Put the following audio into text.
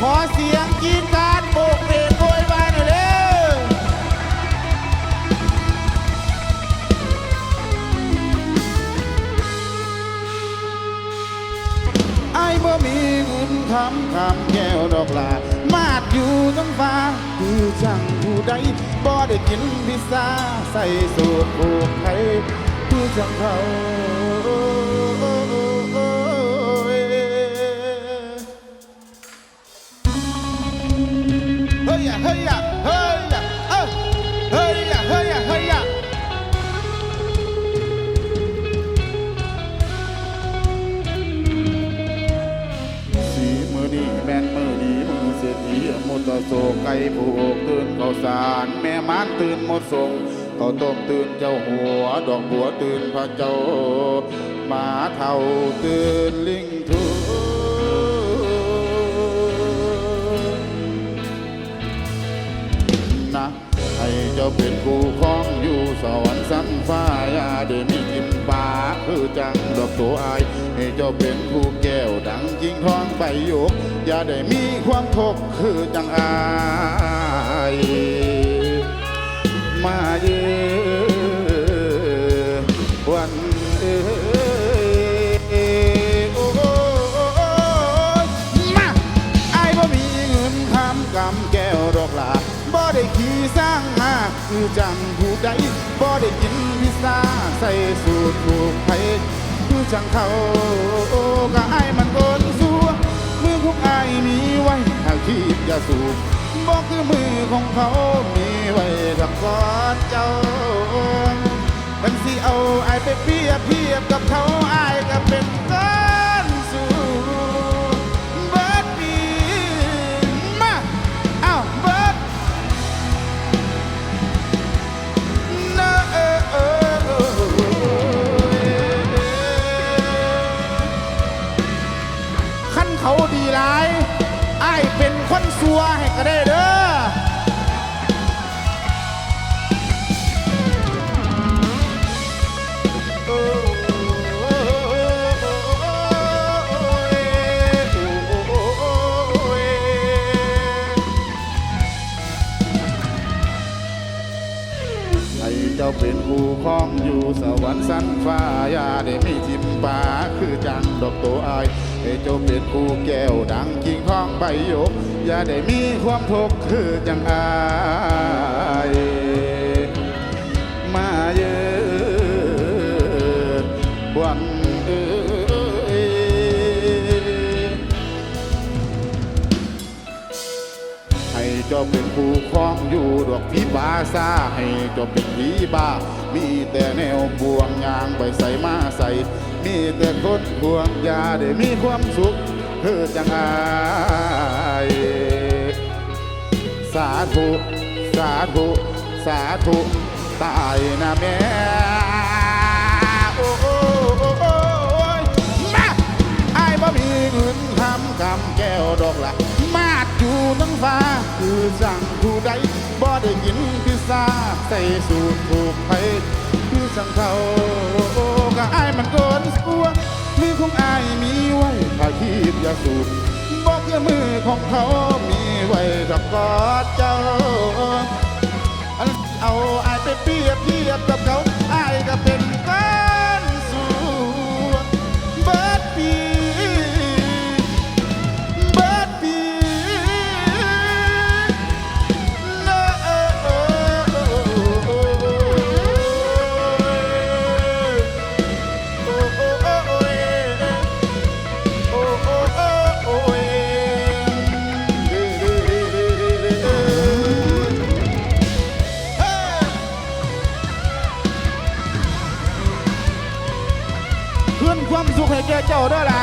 ขอเสียงกรีดการโบกเบกโวยวายหน่อยเร็วไอ้บ่มีเงินคำคำแก้วดอกลา มาดอยู่ทั้งฟ้าคือจังผู้ใดบ่ได้กินพิซซ่าใส่สูตรผูกไทยคือจังเขา โศกไก่ผูกตื่นเขาสารแม่ม้านตื่นหมดส่งเขาต้มตื่นเจ้าหัว ดอกบัวตื่นพระเจ้าหมาเท่าตื่นลิงทุกนะให้เจ้าเป็นผู้ครองอยู่สวรรค์สันฟ้าอย่าได้มีกินป่า คือจังดอกตัวอาย ให้เจ้าเป็นผู้แก้วดังจริงทองใบหยก อย่าได้มีความทุกข์คือจังอายมาเยือวันเออมาไอ้บ่มีเงินคำกำแก้วดอกลาบ่ได้ขี่สร้างมาคือจังผู้ใดบ่ได้กินพิซซ่าใส่สูตรถูกไผ จังเขาก็ไอ้ายมันโกนสัวมือของไอ้มีไว้หากขีดอย่าสูบบอกคือมือของเขา เป็นผู้ครองอยู่สวรรค์สันฟ้าอย่าได้มีทิมป่าคือจังดอกโตอายให้เจ้าเป็นผู้แก้วดังกิ่งทองใบหยก อย่าได้มีความทุกข์คือจังอาย จ้าเป็นผู้ครองอยู่ดอกพี่บาซาให้เจ้าเป็นผีบ้า มีแต่แนวบวงยางไปใส่มาใส่ มีแต่คนบวงยาได้มีความสุขเพื่อจังอายสาธุสาธุสาธุตายนะแม่โอ้โอ้โอ้โอ้ยมาไอ้บ่มีเงินทำกำแก้วดอกละมา อยู่ทั้งฟ้าคือสั่งผู้ใดบ่ได้ยินพิซซ่าใส่สูตรถูกไปคือสั่งเขาก็อายมันโกนสัวมือของอายมีไว้ถ้าคีบอย่าสูบบอกเพื่อมือของเขามีไว้กับกอดเจ้า Motorola.